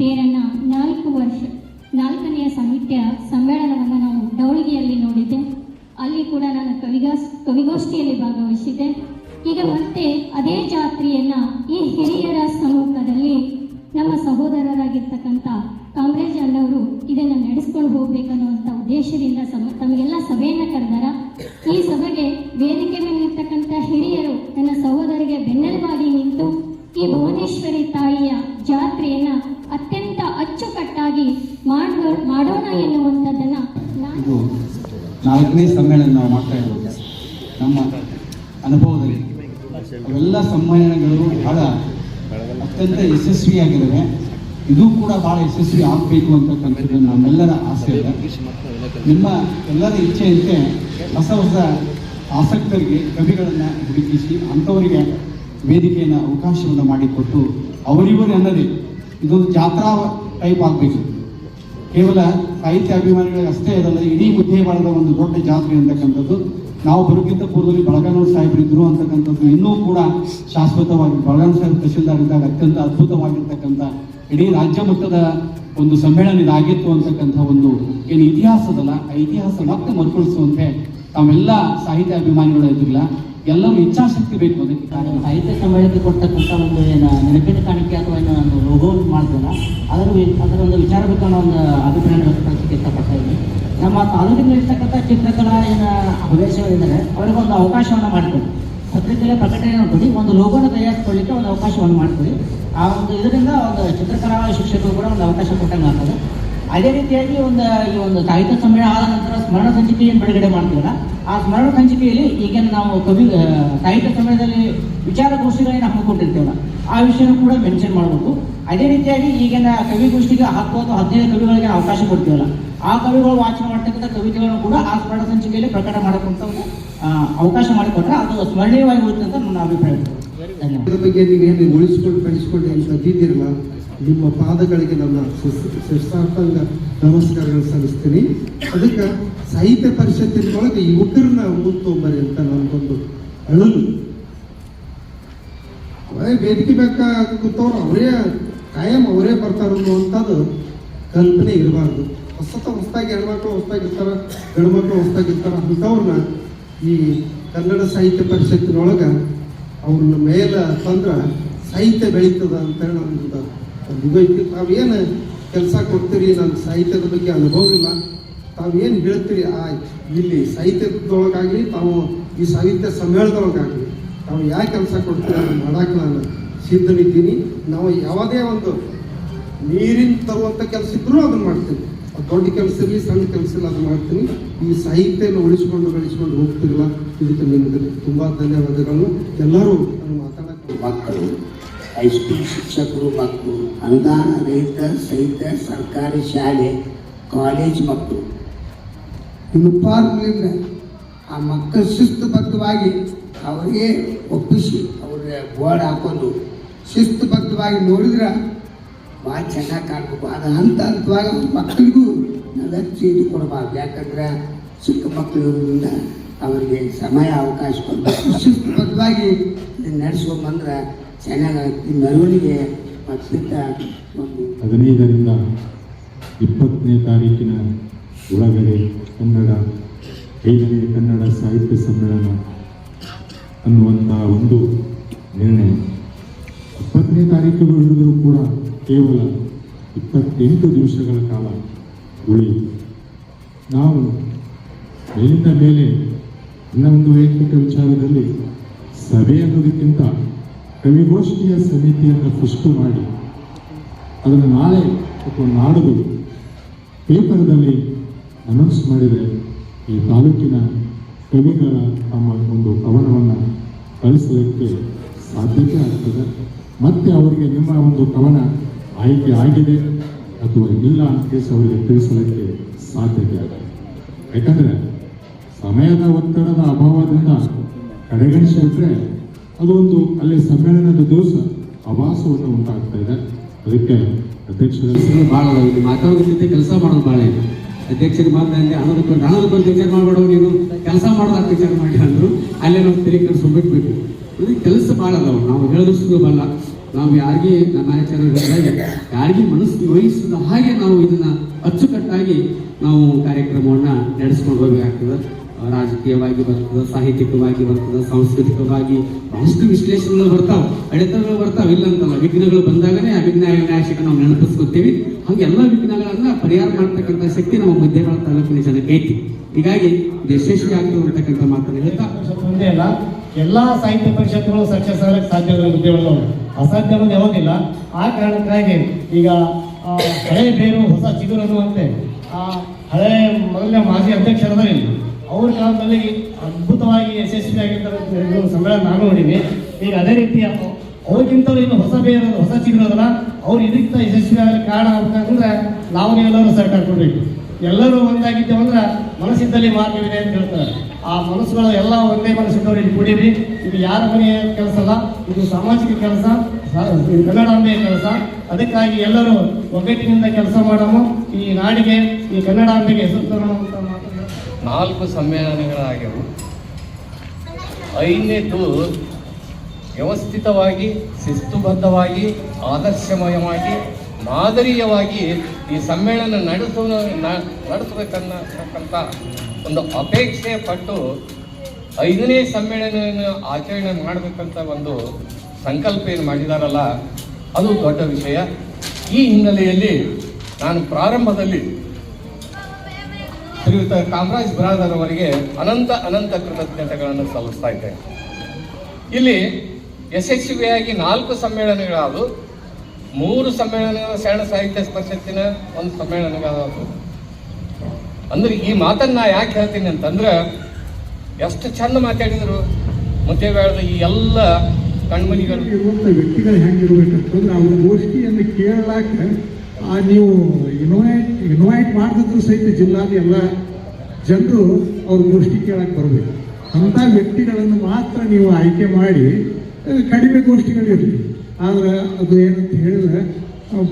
ತೇರನ್ನ ನಾಲ್ಕು ವರ್ಷ ನಾಲ್ಕನೆಯ ಸಾಹಿತ್ಯ ಸಮ್ಮೇಳನವನ್ನು ನಾವು ಡೌಳಿಗೆಯಲ್ಲಿ ನೋಡಿದ್ದೆ. ಅಲ್ಲಿ ಕೂಡ ನಾನು ಕವಿಗಾಸ್ ಕವಿಗೋಷ್ಠಿಯಲ್ಲಿ ಭಾಗವಹಿಸಿದ್ದೆ. ಈಗ ಮತ್ತೆ ಅದೇ ಜಾತ್ರೆಯನ್ನ ಈ ಹಿರಿಯರ ಸಮ್ಮುಖದಲ್ಲಿ ನಮ್ಮ ಸಹೋದರರಾಗಿರ್ತಕ್ಕಂಥ ಕಾಮರೇಜ್ ಅಣ್ಣವರು ಇದನ್ನು ನಡೆಸ್ಕೊಂಡು ಹೋಗ್ಬೇಕನ್ನುವಂಥ ಉದ್ದೇಶದಿಂದ ಬಹಳ ಯಶಸ್ವಿ ಆಗಬೇಕು ಅಂತಕ್ಕಂಥದ್ದು ನಮ್ಮೆಲ್ಲರ ಆಸೆ ಇದೆ ನಿಮ್ಮ ಎಲ್ಲರ ಇಚ್ಛೆಯಂತೆ ಹೊಸ ಹೊಸ ಆಸಕ್ತರಿಗೆ ಕವಿಗಳನ್ನು ಹುಡುಕಿಸಿ ಅಂಥವರಿಗೆ ವೇದಿಕೆಯನ್ನು ಅವಕಾಶವನ್ನು ಮಾಡಿಕೊಟ್ಟು ಅವರಿವರು ಅನ್ನದೇ ಇದೊಂದು ಜಾತ್ರಾ ಟೈಪ್ ಆಗಬೇಕು. ಕೇವಲ ಸಾಹಿತ್ಯ ಅಭಿಮಾನಿಗಳಿಗೆ ಅಷ್ಟೇ ಇರಲ್ಲ ಇಡೀ ಉದ್ಯಮದ ಒಂದು ದೊಡ್ಡ ಜಾತ್ರೆ ಅಂತಕ್ಕಂಥದ್ದು, ನಾವು ಬರೋಕ್ಕಿಂತ ಪೂರ್ವದಲ್ಲಿ ಬಳಗಾನೂರು ಸಾಹೇಬರು ಇದ್ರು ಅಂತಕ್ಕಂಥದ್ದು ಇನ್ನೂ ಕೂಡ ಶಾಶ್ವತವಾಗಿ ಬಳಗಾನೂರು ಸಾಹೇಬ್ ತಹಶೀಲ್ದಾರ್ ಅತ್ಯಂತ ಅದ್ಭುತವಾಗಿರ್ತಕ್ಕಂಥ ಇಡೀ ರಾಜ್ಯ ಮಟ್ಟದ ಒಂದು ಸಮ್ಮೇಳನ ಇದಾಗಿತ್ತು ಅಂತಕ್ಕಂಥ ಒಂದು ಏನು ಇತಿಹಾಸದಲ್ಲ ಆ ಇತಿಹಾಸ ಮತ್ತೆ ಮರುಕಳಿಸುವಂತೆ ತಾವೆಲ್ಲ ಸಾಹಿತ್ಯ ಅಭಿಮಾನಿಗಳು ಇದ್ದಿಲ್ಲ ಎಲ್ಲರೂ ಇಚ್ಛಾಶಕ್ತಿ ಬೇಕು ಅದಕ್ಕೆ ಕಾರಣ ಸಾಹಿತ್ಯ ಸಮ್ಮೇಳನಕ್ಕೆ ಕೊಡ್ತಕ್ಕಂಥ ಒಂದು ಏನು ನೆನಪಿನ ಕಾಣಿಕೆ ಅಥವಾ ಏನೋ ಒಂದು ಲೋಗೋವನ್ನು ಮಾಡ್ತಲ್ಲ ಅದರ ಅದರ ಒಂದು ವಿಚಾರ ಬೇಕನ್ನೋ ಒಂದು ಅಭಿಪ್ರಾಯ ವ್ಯಕ್ತಪಡಿಸಕ್ಕೆ ಇಷ್ಟಪಡ್ತಾ ಇದ್ದೀನಿ. ನಮ್ಮ ತಾಲೂಕಿನಲ್ಲಿರ್ತಕ್ಕಂಥ ಚಿತ್ರಕಲಾ ಏನು ಹವ್ಯಾಸಗಳಿದ್ದಾರೆ ಅವರಿಗೆ ಒಂದು ಅವಕಾಶವನ್ನು ಮಾಡಿಕೊಡಿ. ಪತ್ರಿಕೆಯಲ್ಲಿ ಪ್ರಕಟಣೆ ಕೊಡಿ ಒಂದು ಲೋಗೋನ ತಯಾರಿಸ್ಕೊಳ್ಳಿಕ್ಕೆ ಒಂದು ಅವಕಾಶವನ್ನು ಮಾಡಿಕೊಡಿ ಆ ಒಂದು ಇದರಿಂದ ಒಂದು ಚಿತ್ರಕಲಾ ಶಿಕ್ಷಕರು ಕೂಡ ಒಂದು ಅವಕಾಶ ಕೊಟ್ಟಂಗೆ ಆಗ್ತದೆ. ಅದೇ ರೀತಿಯಾಗಿ ಒಂದು, ಈ ಒಂದು ಸಾಹಿತ್ಯ ಸಮ್ಮೇಳನ ಆದ ನಂತರ ಸ್ಮರಣ ಸಂಚಿಕೆಯನ್ನು ಬಿಡುಗಡೆ ಮಾಡ್ತೀವಲ್ಲ, ಆ ಸ್ಮರಣ ಸಂಚಿಕೆಯಲ್ಲಿ ಈಗ ನಾವು ಕವಿ ಸಾಹಿತ್ಯ ಸಮ್ಮೇಳನದಲ್ಲಿ ವಿಚಾರಗೋಷ್ಠಿಗಳನ್ನ ಹಮ್ಮಿಕೊಂಡಿರ್ತೇವಲ್ಲ, ಆ ವಿಷಯ ಕೂಡ ಮೆನ್ಷನ್ ಮಾಡಬೇಕು. ಅದೇ ರೀತಿಯಾಗಿ ಈಗಿನ ಕವಿಗೋಷ್ಠಿಗೆ ಹತ್ತು ಹದಿನೈದು ಕವಿಗಳಿಗೆ ಅವಕಾಶ ಕೊಡ್ತೀವಲ್ಲ, ಆ ಕವಿಗಳು ವಾಚನ ಮಾಡ್ತಕ್ಕಂಥ ಕವಿತೆಗಳನ್ನು ಕೂಡ ಆ ಸ್ಮರಣ ಸಂಚಿಕೆಯಲ್ಲಿ ಪ್ರಕಟ ಮಾಡಕ್ಕಂಥ ಅವಕಾಶ ಮಾಡಿಕೊಟ್ರೆ ಅದು ಸ್ಮರಣೀಯವಾಗಿ ಅಂತ ನನ್ನ ಅಭಿಪ್ರಾಯ. ಬಗ್ಗೆ ನೀವು ಉಳಿಸ್ಕೊಂಡು ಬೆಳೆಸ್ಕೊಂಡು ಏನು ಬಂದಿದ್ದೀರಲ್ಲ ನಿಮ್ಮ ಪಾದಗಳಿಗೆ ನನ್ನ ಶಿಷ್ಟಾರ್ಥಂಗ ನಮಸ್ಕಾರಗಳು ಸಲ್ಲಿಸ್ತೀನಿ. ಅದಕ್ಕೆ ಸಾಹಿತ್ಯ ಪರಿಷತ್ತಿನೊಳಗೆ ಯುವಕರನ್ನ ಮುಂತೊಂಬರಿ ಅಂತ ನನ್ಗೊಂದು ಅಳಲು ವೇದಿಕೆ ಬೇಕಾ ಕೂತವ್ರು, ಅವರೇ ಕಾಯಂ ಅವರೇ ಬರ್ತಾರ ಅನ್ನುವಂಥದ್ದು ಕಲ್ಪನೆ ಇರಬಾರ್ದು. ಹೊಸತ ಹೊಸದಾಗಿ ಹೆಣ್ಮಕ್ಳು ಹೊಸದಾಗಿರ್ತಾರ ಗಂಡ್ಮಕ್ಳು ಹೊಸದಾಗಿರ್ತಾರ ಅಂಥವ್ರನ್ನ ಈ ಕನ್ನಡ ಸಾಹಿತ್ಯ ಪರಿಷತ್ತಿನೊಳಗೆ ಅವ್ರನ್ನ ಮೇಲೆ ತಂದ್ರೆ ಸಾಹಿತ್ಯ ಬೆಳೀತದ ಅಂತೇಳಿ ನಮ್ದು ಒಂದು ಇದು ಐತಿ ತಾವೇನು ಕೆಲಸ ಕೊಡ್ತೀರಿ? ನನ್ನ ಸಾಹಿತ್ಯದ ಬಗ್ಗೆ ಅನುಭವ ಇಲ್ಲ. ತಾವೇನು ಹೇಳ್ತೀರಿ? ಆ, ಇಲ್ಲಿ ಸಾಹಿತ್ಯದೊಳಗಾಗಲಿ, ತಾವು ಈ ಸಾಹಿತ್ಯ ಸಮ್ಮೇಳನದೊಳಗಾಗಲಿ, ತಾವು ಯಾವ ಕೆಲಸ ಕೊಡ್ತೀರಿ? ಮಾಡಕ್ಕೆ ನಾನು ಸಿದ್ಧನಿದ್ದೀನಿ. ನಾವು ಯಾವುದೇ ಒಂದು ನೀರಿನ ತರುವಂಥ ಕೆಲಸ ಇದ್ರೂ ಅದನ್ನು ಮಾಡ್ತೀನಿ ದೊಡ್ಡ ಕೆಲಸ ಇರಲಿ, ಸಣ್ಣ ಕೆಲಸ ಇಲ್ಲ ಅದು ಮಾಡ್ತೀನಿ. ಈ ಸಾಹಿತ್ಯನ ಉಳಿಸ್ಕೊಂಡು, ಬೆಳೆಸ್ಕೊಂಡು ಹೋಗ್ತಿರಲ್ಲ? ಇದಕ್ಕೆ ನಿಮಗೆ ತುಂಬ ಧನ್ಯವಾದಗಳು. ಎಲ್ಲರೂ ನಾನು ಮಾತಾಡಕ್ಕೆ ಮಕ್ಕಳು ಹೈಸ್ಕೂಲ್ ಶಿಕ್ಷಕರು ಮತ್ತು ಅನುದಾನ ರಹಿತ ಸಹಿತ ಸರ್ಕಾರಿ ಶಾಲೆ, ಕಾಲೇಜ್ ಮಕ್ಕಳು ಯೂನಿಫಾರ್ಮ್ನಿಂದ ಆ ಮಕ್ಕಳು ಶಿಸ್ತುಬದ್ಧವಾಗಿ ಅವರಿಗೆ ಒಪ್ಪಿಸಿ ಅವ್ರ ಬೋರ್ಡ್ ಹಾಕೊಂಡು ಶಿಸ್ತುಬದ್ಧವಾಗಿ ನೋಡಿದ್ರೆ ಭಾಳ ಚೆನ್ನಾಗಿ ಕಾಣಬೇಕು. ಅದು ಹಂತ ಹಂತವಾಗಿ ಮಕ್ಕಳಿಗೂ ಲಕ್ಷ್ಯ ಇದು ಕೊಡಬಾರ್ದು. ಯಾಕಂದ್ರೆ ಚಿಕ್ಕ ಮಕ್ಕಳಿಂದ ಅವರಿಗೆ ಸಮಯ, ಅವಕಾಶ ಕೊಡಬೇಕು. ಶಿಸ್ತುಬದ್ಧವಾಗಿ ನಡೆಸ್ಕೊಂಬಂದ್ರೆ ಹದಿನೈದರಿಂದ ಇಪ್ಪತ್ತನೇ ತಾರೀಕಿನ ಒಳಗಡೆ ಕನ್ನಡ, ಐದನೇ ಕನ್ನಡ ಸಾಹಿತ್ಯ ಸಮ್ಮೇಳನ ಅನ್ನುವಂಥ ಒಂದು ನಿರ್ಣಯ. ಇಪ್ಪತ್ತನೇ ತಾರೀಕು ಹಿಡಿದರೂ ಕೂಡ ಕೇವಲ ಇಪ್ಪತ್ತೆಂಟು ದಿವಸಗಳ ಕಾಲ ಉಳಿಯಿತು. ನಾವು ಮೇಲಿಂದ ಮೇಲೆ ಇನ್ನೊಂದು ವೈಯಕ್ತಿಕ ವಿಚಾರದಲ್ಲಿ ಸಭೆ ಅನ್ನೋದಕ್ಕಿಂತ ಕವಿಗೋಷ್ಠಿಯ ಸಮಿತಿಯನ್ನು ಸೃಷ್ಟಿ ಮಾಡಿ. ಅದನ್ನು ನಾಳೆ ಅಥವಾ ನಾಡಿದು ಪೇಪರ್ದಲ್ಲಿ ಅನೌನ್ಸ್ ಮಾಡಿದರೆ ಈ ತಾಲೂಕಿನ ಕವಿಗಳ ತಮ್ಮ ಒಂದು ಕವನವನ್ನು ಕಳಿಸಲಿಕ್ಕೆ ಸಾಧ್ಯತೆ ಆಗ್ತದೆ. ಮತ್ತೆ ಅವರಿಗೆ ನಿಮ್ಮ ಒಂದು ಕವನ ಆಯ್ಕೆ ಆಗಿದೆ ಅಥವಾ ಇಲ್ಲ ಅಂತ ಅವರಿಗೆ ತಿಳಿಸಲಿಕ್ಕೆ ಸಾಧ್ಯತೆ ಆಗಿದೆ ಯಾಕಂದರೆ ಸಮಯದ ಒತ್ತಡದ ಅಭಾವದಿಂದ ಕಡೆಗಣಿಸಿಬಿಟ್ರೆ ಅದು ಒಂದು ಅಲ್ಲಿ ಸಮ್ಮೇಳನದ ದಿವಸ ಅಭಾಸವನ್ನು ಉಂಟಾಗ್ತಾ ಇದೆ. ಅದಕ್ಕೆ ಅಧ್ಯಕ್ಷರ ಭಾಳ ಇಲ್ಲಿ ಜೊತೆ ಕೆಲಸ ಮಾಡೋದು ಭಾಳ ಇದೆ. ಅಧ್ಯಕ್ಷರು ಮಾತಂದ್ರೆ ಹಣದ ಬಂದು ಹಣದ ಬಂದು ವಿಚಾರ ಮಾಡಬೇಡ, ನೀನು ಕೆಲಸ ಮಾಡೋದು ಅಂತ ವಿಚಾರ ಮಾಡಿ ಅಂದರು, ಅಲ್ಲೇ ನಾವು ತೆರೆ ಕಟ್ಸ್ಕೊಂಡ್ಬಿಟ್ಬೇಕು ಅಂದರೆ ಕೆಲಸ ಭಾಳ ಅದಾವ. ನಾವು ಹೇಳಿದಷ್ಟು ಬಲ್ಲ ನಾವು ಯಾರಿಗೆ, ನಮ್ಮ ಆಚಾರ್ಯರಾಗಿ ಯಾರಿಗೆ ಮನಸ್ಸು ವಹಿಸಿದ ಹಾಗೆ ನಾವು ಇದನ್ನ ಅಚ್ಚುಕಟ್ಟಾಗಿ ನಾವು ಕಾರ್ಯಕ್ರಮವನ್ನು ನಡೆಸ್ಕೊಂಡು ಹೋಗಬೇಕಾಗ್ತದೆ. ರಾಜಕೀಯವಾಗಿ ಬರ್ತದ, ಸಾಹಿತ್ಯಿಕವಾಗಿ ಬರ್ತದ, ಸಾಂಸ್ಕೃತಿಕವಾಗಿ ಬಹಳಷ್ಟು ವಿಶ್ಲೇಷಣೆಗಳು ಬರ್ತಾವೆ, ಅಡೆತಡೆಗಳು ಬರ್ತಾವ. ಇಲ್ಲ ಅಂತಲ್ಲ, ವಿಘ್ನಗಳು ಬಂದಾಗನೇ ಆ ವಿಘ್ನ ವಿನಾಶಕ ನಾವು ನೆನಪಿಸ್ಕೊತೀವಿ. ಹಾಗೆ ಎಲ್ಲ ವಿಘ್ನಗಳನ್ನ ಪರಿಹಾರ ಮಾಡ್ತಕ್ಕಂಥ ಶಕ್ತಿ ನಮ್ಮ ಮಧ್ಯಗಳ ತಾಲೂಕಿನ ಜನಕ್ಕೆ ಐತಿ. ಹೀಗಾಗಿ ಯಶಸ್ವಿ ಆಗ್ತದೆ ಅಂತಕ್ಕಂಥ ಮಾತನ್ನು ಹೇಳ್ತಾ. ಮುಂದೆ ಅಲ್ಲ, ಎಲ್ಲಾ ಸಾಹಿತ್ಯ ಪರಿಷತ್ಗಳು ಸಕ್ಸಸ್ ಆಗಕ್ಕೆ ಸಾಧ್ಯ ಉದ್ಯೋಗಗಳು ಅಸಾಧ್ಯ ಅನ್ನೋದು ಯಾವುದಿಲ್ಲ ಆ ಕಾರಣಕ್ಕಾಗಿ ಈಗ ಹಳೆ ಬೇರು, ಹೊಸ ಚಿಗುರು ಅನ್ನುವಂತೆ ಆ, ಹಳೆ ಮೊದಲನೇ ಮಾಜಿ ಅಧ್ಯಕ್ಷರಾದ ಅವ್ರ ಕಾಲದಲ್ಲಿ ಅದ್ಭುತವಾಗಿ ಯಶಸ್ವಿ ಹೇಳಿ ಸಮ್ಮೇಳನ ನಾನು ನೋಡಿನಿ ಈಗ ಅದೇ ರೀತಿ ಅವ್ರಿಗಿಂತಲೂ ಇನ್ನು ಹೊಸ ಬೇರೆ ಹೊಸ ಚಿಗುರು ಅದಲ್ಲ. ಅವ್ರು ಇದಕ್ಕಿಂತ ಯಶಸ್ವಿ ಆಗಲಿ ಕಾರಣ ಅಂತಂದ್ರೆ ನಾವು ಎಲ್ಲರೂ ಸೆಟ್ ಹಾಕೊಂಡ್ರಿ ಎಲ್ಲರೂ ಒಂದಾಗಿದ್ದೇವೆ ಅಂದ್ರೆ ಮನಸ್ಸಿದ್ದಲ್ಲಿ ಮಾರ್ಗವಿದೆ ಅಂತ ಹೇಳ್ತಾರೆ. ಆ ಮನಸ್ಸುಗಳು ಎಲ್ಲ ಒಂದೇ ಮನಸ್ಸಿದ್ದವ್ರು ಇಲ್ಲಿ ಕೂಡಿರಿ. ಇದು ಯಾರ ಮನೆಯ ಕೆಲಸ ಅಲ್ಲ, ಇದು ಸಾಮಾಜಿಕ ಕೆಲಸ ಕನ್ನಡಾಂಬೆಯ ಕೆಲಸ. ಅದಕ್ಕಾಗಿ ಎಲ್ಲರೂ ಒಗ್ಗಟ್ಟಿನಿಂದ ಕೆಲಸ ಮಾಡೋಣ ಈ ನಾಡಿಗೆ ಈ ಕನ್ನಡಾಂಬೆಗೆ ಹೆಸರು ತರೋಣ ಅಂತ ಮಾತನ್ನ ನಾಲ್ಕು ಸಮ್ಮೇಳನಗಳಾಗ್ಯವು ಐದನೇದು ವ್ಯವಸ್ಥಿತವಾಗಿ, ಶಿಸ್ತುಬದ್ಧವಾಗಿ, ಆದರ್ಶಮಯವಾಗಿ, ಮಾದರಿಯವಾಗಿ ಈ ಸಮ್ಮೇಳನ ನಡೆಸೋ ನಡೆಸಬೇಕನ್ನತಕ್ಕಂಥ ಒಂದು ಅಪೇಕ್ಷೆ ಪಟ್ಟು ಐದನೇ ಸಮ್ಮೇಳನ ಆಚರಣೆ ಮಾಡಬೇಕಂತ ಒಂದು ಸಂಕಲ್ಪ ಏನು ಮಾಡಿದಾರಲ್ಲ, ಅದು ದೊಡ್ಡ ವಿಷಯ. ಈ ಹಿನ್ನೆಲೆಯಲ್ಲಿ ನಾನು ಪ್ರಾರಂಭದಲ್ಲಿ ಶ್ರೀಯುತ ಕಾಮರಾಜ್ ಬ್ರಾದರ್ ಅವರಿಗೆ ಅನಂತ ಅನಂತ ಕೃತಜ್ಞತೆಗಳನ್ನು ಸಲ್ಲಿಸ್ತಾ ಇದ್ದೇನೆ. ಇಲ್ಲಿ ಯಶಸ್ವಿಯಾಗಿ ನಾಲ್ಕು ಸಮ್ಮೇಳನಗಳಾದವು. ಮೂರು ಸಮ್ಮೇಳನಗಳು ಶರಣ ಸಾಹಿತ್ಯ ಪರಿಷತ್ತಿನ ಒಂದು ಸಮ್ಮೇಳನಗಳಾದವು. ಅಂದ್ರೆ ಈ ಮಾತನ್ನ ಯಾಕೆ ಹೇಳ್ತೀನಿ ಅಂತಂದ್ರೆ, ಎಷ್ಟು ಚಂದ ಮಾತಾಡಿದ್ರು ಮುದ್ದೇಬೇಳದ ಈ ಎಲ್ಲ ಕಣ್ಮನಿಗಳು. ವ್ಯಕ್ತಿಗಳು ಹೆಂಗಿರ್ಬೇಕಂತಂದ್ರೆ ಅವ್ರ ಗೋಷ್ಠಿಯನ್ನು ಕೇಳಲಾಕ ನೀವು ಇನ್ವೈಟ್ ಇನ್ವೈಟ್ ಮಾಡಿದ್ರು ಸಹಿತ ಜಿಲ್ಲಾದ ಎಲ್ಲ ಜನರು ಅವ್ರ ಗೋಷ್ಠಿ ಕೇಳಕ್ಕೆ ಬರಬೇಕು. ಅಂಥ ವ್ಯಕ್ತಿಗಳನ್ನು ಮಾತ್ರ ನೀವು ಆಯ್ಕೆ ಮಾಡಿ ಕಡಿಮೆ ಗೋಷ್ಠಿಗಳಿರಲಿ ಆದ್ರೆ ಅದು ಏನಂತ ಹೇಳಿದ್ರೆ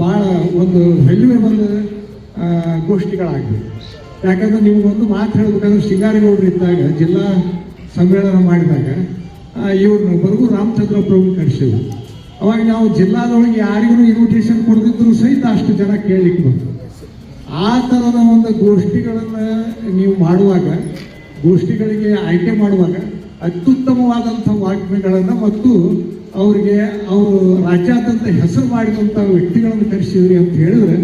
ಭಾಳ ಒಂದು ವೆಲ್ಯೂಯಬಲ್ ಗೋಷ್ಠಿಗಳಾಗಬೇಕು ಯಾಕಂದ್ರೆ ನೀವು ಒಂದು ಮಾತು ಹೇಳ್ಬೇಕಂದ್ರೆ ಶಿಂಗಾರಿಗೌಡರು ಇದ್ದಾಗ, ಜಿಲ್ಲಾ ಸಮ್ಮೇಳನ ಮಾಡಿದಾಗ ಇವ್ರನ್ನ ಬರಗೂ ರಾಮಚಂದ್ರ ಪ್ರಭು ಕರೆಸಿದ್ರು. ಅವಾಗ ನಾವು ಜಿಲ್ಲಾದೊಳಗೆ ಯಾರಿಗೂ ಇನ್ವಿಟೇಷನ್ ಕೊಡದಿದ್ರು ಸಹಿತ ಅಷ್ಟು ಜನ ಕೇಳಲಿಕ್ಕೆ ಬಂತು ಆ ಥರದ ಒಂದು ಗೋಷ್ಠಿಗಳನ್ನು ನೀವು ಮಾಡುವಾಗ, ಗೋಷ್ಠಿಗಳಿಗೆ ಆಯ್ಕೆ ಮಾಡುವಾಗ ಅತ್ಯುತ್ತಮವಾದಂಥ ವಾಗ್ಮಿಗಳನ್ನು ಮತ್ತು ಅವರಿಗೆ ಅವರು ರಾಜ್ಯಾದ್ಯಂತ ಹೆಸರು ಮಾಡಿದಂಥ ವ್ಯಕ್ತಿಗಳನ್ನು ಕರೆಸಿದ್ರಿ ಅಂತ ಹೇಳಿದ್ರೆ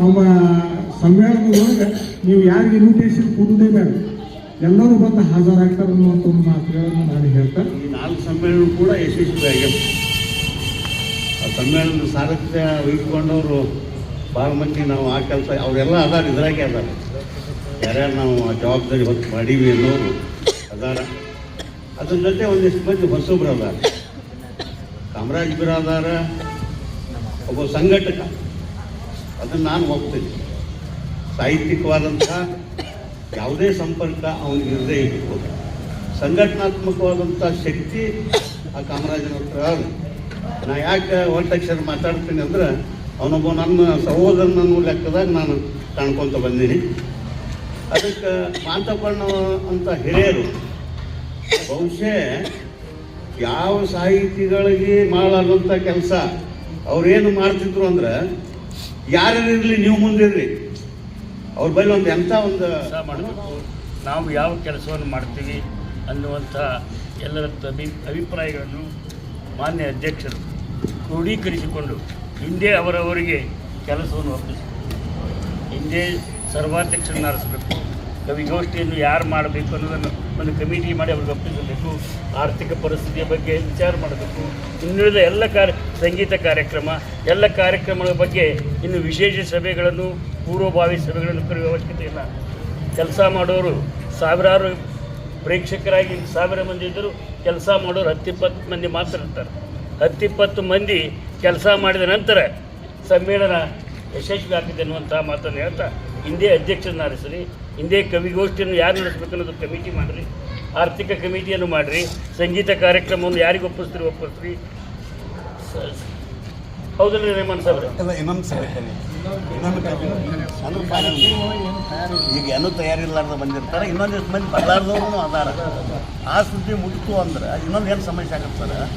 ನಮ್ಮ ಸಮ್ಮೇಳನದೊಳಗೆ ನೀವು ಯಾರಿಗೆ ಇನ್ವಿಟೇಷನ್ ಕೊಡುವುದೇ ಬೇಡ. ಎಲ್ಲರೂ ಬಂದು ಹಾಜರಾಗ್ತಾರೆ ಅನ್ನುವಂಥ ಒಂದು ಮಾತುಗಳನ್ನು ನಾನು ಹೇಳ್ತಾ ಈ ನಾಲ್ಕು ಸಮ್ಮೇಳನ ಕೂಡ ಯಶಸ್ವಿಯಾಗ್ಯವು. ಸಮ್ಮೇಳನದ ಸಾರಥ್ಯ ವಹಿಸ್ಕೊಂಡವರು ಭಾಳ ಮಂದಿ ನಾವು ಆ ಕೆಲಸ, ಅವರೆಲ್ಲ ಅದಾರ, ಇದ್ರಾಗೆ ಅದಾರ. ಯಾರ್ಯಾರು ನಾವು ಆ ಜವಾಬ್ದಾರಿ ಹೊತ್ತು ಮಾಡೀವಿ ಅನ್ನೋರು ಅದಾರ. ಅದ್ರ ಜೊತೆ ಒಂದಿಷ್ಟು ಮಂದಿ ಹೊಸಬ್ರು ಅದಾರ. ಕಾಮರಾಜ್ ಬಿರಾದಾರ ಒಬ್ಬ ಸಂಘಟಕ. ಅದನ್ನು ನಾನು ಹೋಗ್ತೀನಿ ಸಾಹಿತ್ಯಿಕವಾದಂಥ ಯಾವುದೇ ಸಂಪರ್ಕ ಅವನಿಗೆ ಇರದೇ ಇರ್ಬೋದು ಸಂಘಟನಾತ್ಮಕವಾದಂಥ ಶಕ್ತಿ ಆ ಕಾಮರಾಜನ ಹತ್ರ ಅದ. ನಾ ಯಾಕೆ ಒಟ್ಟಕ್ಷರ ಮಾತಾಡ್ತೀನಿ ಅಂದ್ರೆ ಅವನೊಬ್ಬ ನನ್ನ ಸಹೋದರನನ್ನು ಲೆಕ್ಕದಾಗ ನಾನು ಕಾಣ್ಕೊತ ಬಂದೀನಿ. ಅದಕ್ಕೆ ಮಾತಪ್ಪಣ್ಣ ಅಂತ ಹಿರಿಯರು ಬಹುಶಃ ಯಾವ ಸಾಹಿತಿಗಳಿಗೆ ಮಾಡಲಾರ್ದಂಥ ಕೆಲಸ ಅವ್ರೇನು ಮಾಡ್ತಿದ್ರು ಅಂದ್ರೆ ಯಾರಿರಲಿ ನೀವು ಮುಂದಿರ್ರಿ ಅವ್ರ ಬಳಿ ಒಂದು ಎಂಥ ಒಂದು ನಾವು ಯಾವ ಕೆಲಸವನ್ನು ಮಾಡ್ತೀವಿ ಅನ್ನುವಂಥ ಎಲ್ಲರ ಅಭಿ ಅಭಿಪ್ರಾಯಗಳನ್ನು ಮಾನ್ಯ ಅಧ್ಯಕ್ಷರು ಕ್ರೋಢೀಕರಿಸಿಕೊಂಡು ಹಿಂದೆ ಅವರವರಿಗೆ ಕೆಲಸವನ್ನು ಒಪ್ಪಿಸಬೇಕು ಹಿಂದೆ ಸರ್ವಾಧ್ಯಕ್ಷರನ್ನು ಕವಿಗೋಷ್ಠಿಯನ್ನು ಯಾರು ಮಾಡಬೇಕು ಅನ್ನೋದನ್ನು ಒಂದು ಕಮಿಟಿ ಮಾಡಿ ಅವ್ರಿಗೆ ಒಪ್ಪಿಸಬೇಕು, ಆರ್ಥಿಕ ಪರಿಸ್ಥಿತಿಯ ಬಗ್ಗೆ ವಿಚಾರ ಮಾಡಬೇಕು. ಇನ್ನುಳಿದ ಎಲ್ಲ ಕಾರ್ಯ, ಸಂಗೀತ ಕಾರ್ಯಕ್ರಮ, ಎಲ್ಲ ಕಾರ್ಯಕ್ರಮಗಳ ಬಗ್ಗೆ ಇನ್ನು ವಿಶೇಷ ಸಭೆಗಳನ್ನು, ಪೂರ್ವಭಾವಿ ಸಭೆಗಳನ್ನು ಕರೆಯುವ ಅವಶ್ಯಕತೆ ಇಲ್ಲ. ಕೆಲಸ ಮಾಡೋರು ಸಾವಿರಾರು ಪ್ರೇಕ್ಷಕರಾಗಿ ಸಾವಿರ ಮಂದಿ ಇದ್ದರು ಕೆಲಸ ಮಾಡೋರು ಹತ್ತಿಪ್ಪತ್ತು ಮಂದಿ ಮಾತ್ರ ಇರ್ತಾರೆ. ಹತ್ತಿಪ್ಪತ್ತು ಮಂದಿ ಕೆಲಸ ಮಾಡಿದ ನಂತರ ಸಮ್ಮೇಳನ ಯಶಸ್ವಿ ಆಗ್ತಿದೆ ಅನ್ನುವಂಥ ಮಾತನ್ನು ಹೇಳ್ತಾ ಹಿಂದೆ ಅಧ್ಯಕ್ಷರನ್ನ ಆರಿಸ್ರಿ, ಹಿಂದೆ ಕವಿಗೋಷ್ಠಿಯನ್ನು ಯಾರು ನಡೆಸ್ಬೇಕು ಅನ್ನೋದು ಕಮಿಟಿ ಮಾಡಿರಿ, ಆರ್ಥಿಕ ಕಮಿಟಿಯನ್ನು ಮಾಡಿರಿ, ಸಂಗೀತ ಕಾರ್ಯಕ್ರಮವನ್ನು ಯಾರಿಗೆ ಒಪ್ಪಿಸ್ತೀರಿ ಒಪ್ಪಿಸ್ರಿ? ಹೌದಲ್ಲ ರೇಮನ್ ಸಾಬ್ರೆ ಇನ್ನೊಂದು ಈಗ ಏನೂ ತಯಾರಿಲ್ಲಾರ್ದು ಬಂದಿರ್ತಾರೆ ಇನ್ನೊಂದಿಷ್ಟು ಮಂದಿ ಬರಲಾರ್ದವ್ರು ಅದಾರ. ಆ ಸುದ್ದಿ ಮುಗಿತು ಅಂದ್ರೆ ಇನ್ನೊಂದು ಏನು ಸಮಸ್ಯೆ ಆಗತ್ತೆ ಸರ್?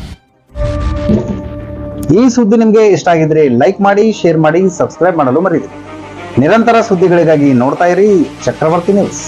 ಈ ಸುದ್ದಿ ನಿಮಗೆ ಇಷ್ಟ ಆಗಿದ್ರೆ ಲೈಕ್ ಮಾಡಿ, ಶೇರ್ ಮಾಡಿ, ಸಬ್ಸ್ಕ್ರೈಬ್ ಮಾಡಲು ಮರಿರಿ ನಿರಂತರ ಸುದ್ದಿಗಳಿಗಾಗಿ ನೋಡ್ತಾ ಇರಿ ಚಕ್ರವರ್ತಿ ನ್ಯೂಸ್.